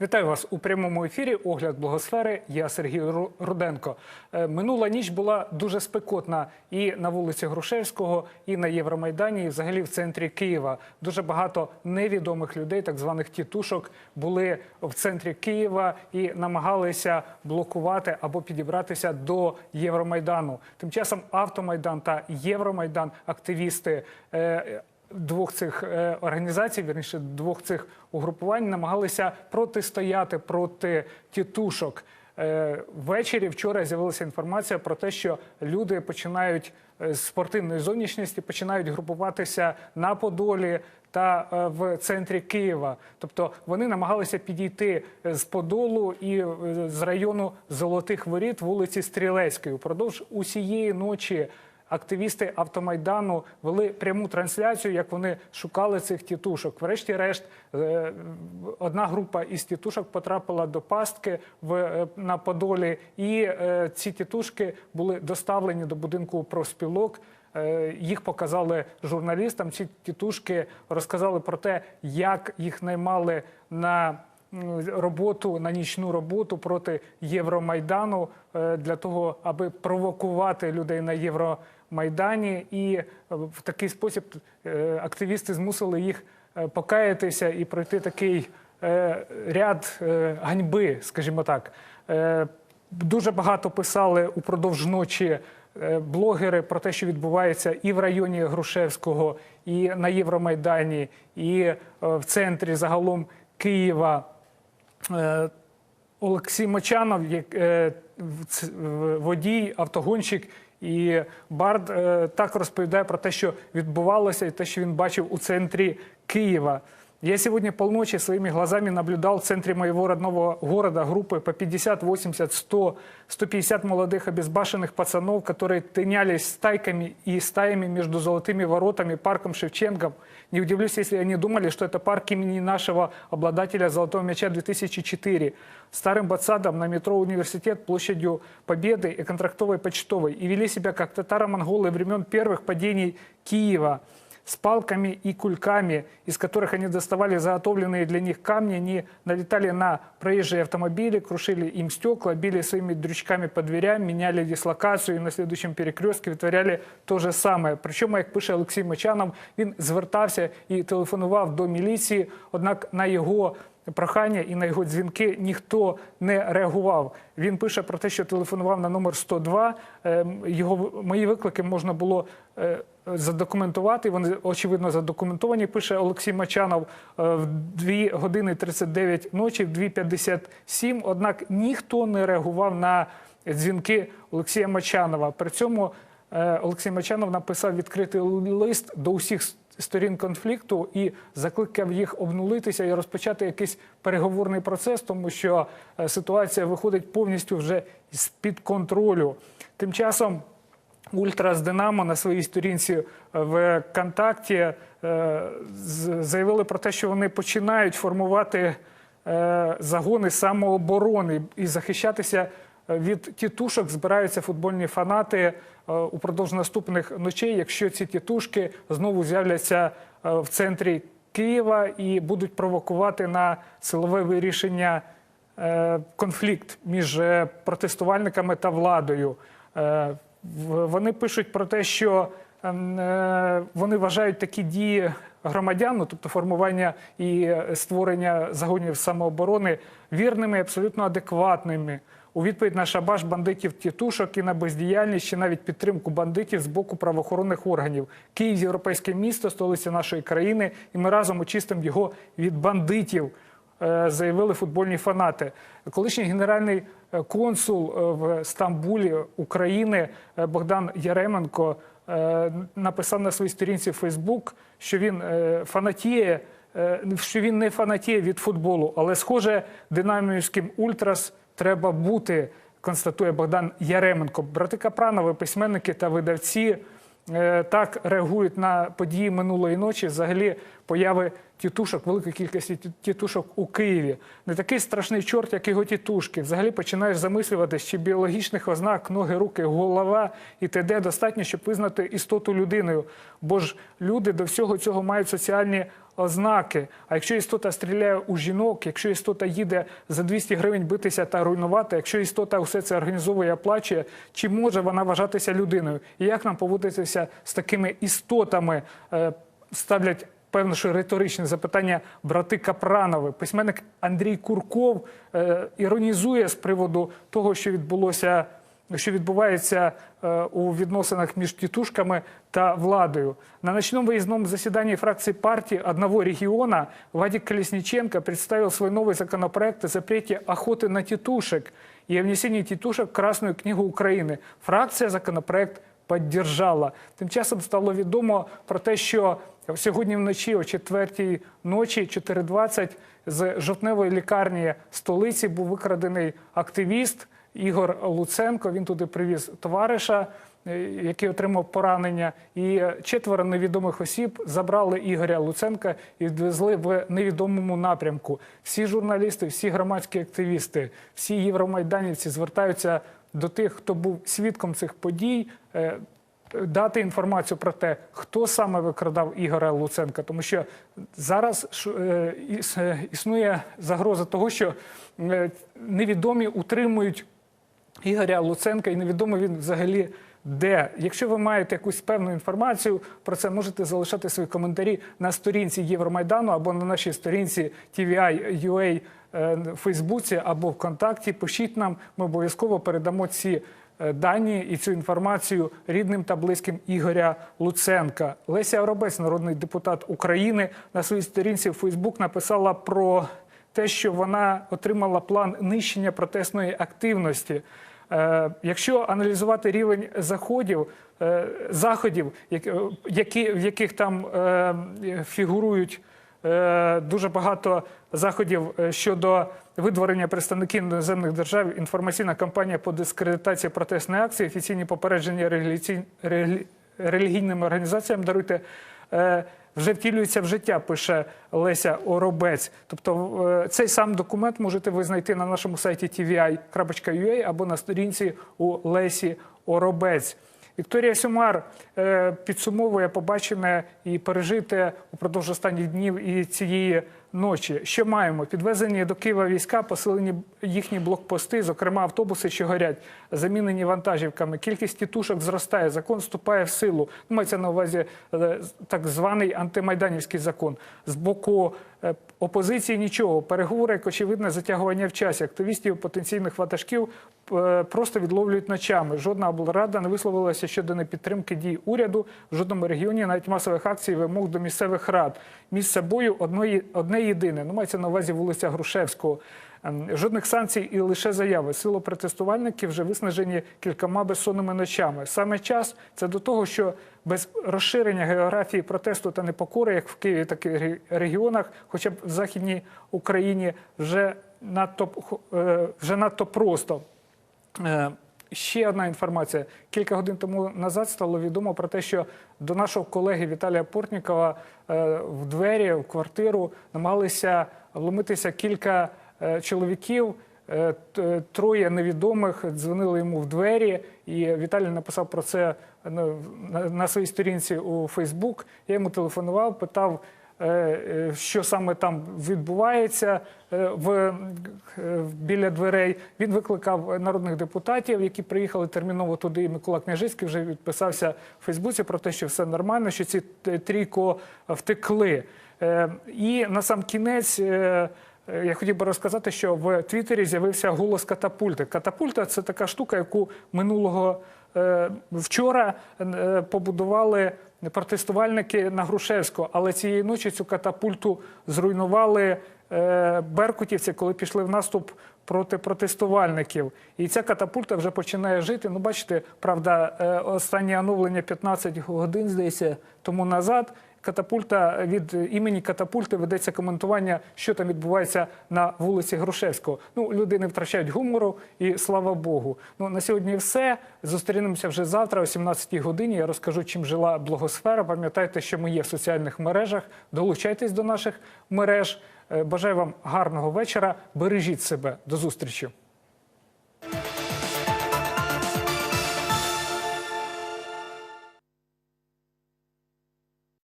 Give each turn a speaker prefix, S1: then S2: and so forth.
S1: Вітаю вас у прямому ефірі. Огляд благосфери. Я Сергій Ру- Руденко. Е, Минула ніч була дуже спекотна і на вулиці Грушевського, і на Євромайдані, і взагалі в центрі Києва. Дуже багато невідомих людей, так званих тітушок, були в центрі Києва і намагалися блокувати або підібратися до Євромайдану. Тим часом Автомайдан та Євромайдан, активісти. Двох цих е, організацій, вірніше двох цих угрупувань, намагалися протистояти проти тітушок. Е, Ввечері вчора з'явилася інформація про те, що люди починають е, з спортивної зовнішності починають групуватися на Подолі та в центрі Києва. Тобто вони намагалися підійти з Подолу і з району Золотих Воріт вулиці Стрілецької. Упродовж усієї ночі активісти автомайдану вели пряму трансляцію, як вони шукали цих тітушок. Врешті-решт, е, одна група із тітушок потрапила до пастки в е, на Подолі, і е, ці тітушки були доставлені до будинку профспілок. Їх показали журналістам. Ці тітушки розказали про те, як їх наймали на роботу на нічну роботу проти Євромайдану для того, аби провокувати людей на Євромайдані, і е, в такий спосіб е, активісти змусили їх е, покаятися і пройти такий ряд ганьби, скажімо так. Дуже багато писали упродовж ночі блогери про те, що відбувається і в районі Грушевського, і на Євромайдані, і в центрі загалом Києва. Олексій Мочанов, водій, автогонщик і Бард, е, так розповідає про те, що відбувалося, і те, що він бачив у центрі Києва. Я сегодня полночи своими глазами наблюдал в центре моего родного города группы по 50, 80, 100, 150 молодых обезбашенных пацанов, которые тынялись стайками и стаями между золотыми воротами, парком Шевченко. Не удивлюсь, если они думали, что это парк имени нашего обладателя Золотого мяча 2004, старым Бацадом на метро Университет, площадью Победы и контрактовой почтовой. И вели себя как татаро-монголы времен первых падений Киева с палками и кульками, из которых они доставали заготовленные для них камни, они налетали на проезжие автомобили, крушили им стекла, били своими дрючками по дверям, меняли дислокацию и на следующем перекрестке витворяли то же самое. Причому, як пише Олексій Мочанов, він звертався і телефонував до міліції, однак на його прохання і на його дзвінки ніхто не реагував. Він пише про те, що телефонував на номер 102. Ем, Його мої виклики можна було е, задокументувати. Вони очевидно задокументовані. Пише Олексій Мачанов е, в 2 години 39 ночі, в 2.57. Однак ніхто не реагував на дзвінки Олексія Мачанова. При цьому е, Олексій Мачанов написав відкритий лист до усіх сторін конфлікту і закликав їх обнулитися і розпочати якийсь переговорний процес, тому що е, ситуація виходить повністю вже з під контролю. Тим часом. Ультра з Динамо на своїй сторінці в контакті е, заявили про те, що вони починають формувати е, загони самооборони і захищатися від тітушок. Збираються футбольні фанати е, упродовж наступних ночей, якщо ці тітушки знову з'являться е, в центрі Києва і будуть провокувати на силове вирішення е, конфлікт між е, протестувальниками та владою. Вони пишуть про те, що ем, е, вони вважають такі дії громадян, ну, тобто формування і створення загонів самооборони, вірними, абсолютно адекватними. У відповідь на шабаш бандитів тітушок і на бездіяльність чи навіть підтримку бандитів з боку правоохоронних органів. Київ європейське місто, столиця нашої країни, і ми разом очистимо його від бандитів заявили футбольні фанати. Колишній генеральний е, консул е, в Стамбулі України е, Богдан Яременко е, написав на своїй сторінці в Фейсбук, що він е, фанатіє, е, що він не фанатіє від футболу, але схоже, динамівським ультрас треба бути. Констатує Богдан Яременко. Брати Капранови, письменники та видавці е, так реагують на події минулої ночі. Взагалі, появи тітушок, великої кількості ті- тітушок у Києві. Не такий страшний чорт, як його тітушки. Взагалі починаєш замислюватися, чи біологічних ознак, ноги, руки, голова і т.д. достатньо, щоб визнати істоту людиною. Бо ж люди до всього цього мають соціальні ознаки. А якщо істота стріляє у жінок, якщо істота їде за 200 гривень битися та руйнувати, якщо істота все це організовує, оплачує, чи може вона вважатися людиною? І як нам поводитися з такими істотами? Е, Ставлять певно, що риторичне запитання брати Капранови. Письменник Андрій Курков е, іронізує з приводу того, що відбулося. Що відбувається е, у відносинах між тітушками та владою на ночном выездном заседании фракции партии одного региона Вадик Колесниченко представил свой новый законопроект о запрете охоты на тетушек и о внесении тетушек в Красную книгу України. Фракція законопроект піддержала. Тим часом стало відомо про те, що сьогодні вночі, о четвертій ночі, 4.20, з жовтневої лікарні столиці був викрадений активіст Ігор Луценко. Він туди привіз товариша, е, який отримав поранення. І четверо невідомих осіб забрали Ігоря Луценка і відвезли в невідомому напрямку. Всі журналісти, всі громадські активісти, всі євромайданівці звертаються до тих, хто був свідком цих подій. е, Дати інформацію про те, хто саме викрадав Ігоря Луценка, тому що зараз е, е, існує загроза того, що невідомі утримують Ігоря Луценка, і невідомо він взагалі де. Якщо ви маєте якусь певну інформацію про це, можете залишати свої коментарі на сторінці Євромайдану або на нашій сторінці TVI.ua е, в Фейсбуці або ВКонтакті. Пишіть нам, ми обов'язково передамо ці е, дані і цю інформацію рідним та близьким Ігоря Луценка. Леся Оробець, народний депутат України, на своїй сторінці в Фейсбук написала про те, що вона отримала план нищення протестної активності. Е, Якщо аналізувати рівень заходів, е, заходів, які, в яких там е, фігурують дуже багато заходів щодо видворення представників іноземних держав, інформаційна кампанія по дискредитації протестної акції, офіційні попередження релігійним організаціям даруйте. Вже втілюється в життя, пише Леся Оробець. Тобто е, цей сам документ можете ви знайти на нашому сайті tvi.ua або на сторінці у Лесі Оробець. Вікторія Сюмар е, підсумовує побачене і пережите упродовж останніх днів і цієї ночі. Що маємо? Підвезені до Києва війська, посилені їхні блокпости, зокрема автобуси, що горять, замінені вантажівками. Кількість тітушок зростає, закон вступає в силу. Мається на увазі е, так званий антимайданівський закон. З боку е, опозиції нічого. Переговори, як очевидне, затягування в часі. Активістів потенційних ватажків е, просто відловлюють ночами. Жодна облрада не висловилася щодо непідтримки дій уряду в жодному регіоні, навіть масових акцій, вимог до місцевих рад. Місце бою одної, одне єдине. Ну, мається на увазі вулиця Грушевського. Жодних санкцій і лише заяви. Силу протестувальників вже виснажені кількома безсонними ночами. Саме час це до того, що без розширення географії протесту та непокори, як в Києві, так і ре- регіонах, хоча б в Західній Україні, вже надто, е, вже надто просто. Е, Ще одна інформація. Кілька годин тому назад стало відомо про те, що до нашого колеги Віталія Портнікова е, в двері, в квартиру намагалися вломитися кілька чоловіків. Е, Троє невідомих дзвонили йому в двері, і Віталій написав про це на, своїй сторінці у Фейсбук. Я йому телефонував, питав, е, е, що саме там відбувається е, в, е, біля дверей. Він викликав народних депутатів, які приїхали терміново туди. І Микола Княжицький вже відписався в Фейсбуці про те, що все нормально, що ці трійко втекли. Е, І на сам кінець. Е, Я хотів би розказати, що в Твіттері з'явився голос катапульти. Катапульта це така штука, яку минулого е, вчора е, побудували протестувальники на Грушевського. Але цієї ночі цю катапульту зруйнували беркутівці, коли пішли в наступ проти протестувальників. І ця катапульта вже починає жити. Ну, бачите, правда, останнє оновлення 15 годин, здається, тому назад. Катапульта від імені катапульти ведеться коментування, що там відбувається на вулиці Грушевського. Ну, люди не втрачають гумору, і слава Богу. Ну на сьогодні все. Зустрінемося вже завтра, о 17 годині. Я розкажу, чим жила блогосфера. Пам'ятайте, що ми є в соціальних мережах. Долучайтесь до наших мереж. Е, Бажаю вам гарного вечора. Бережіть себе. До зустрічі.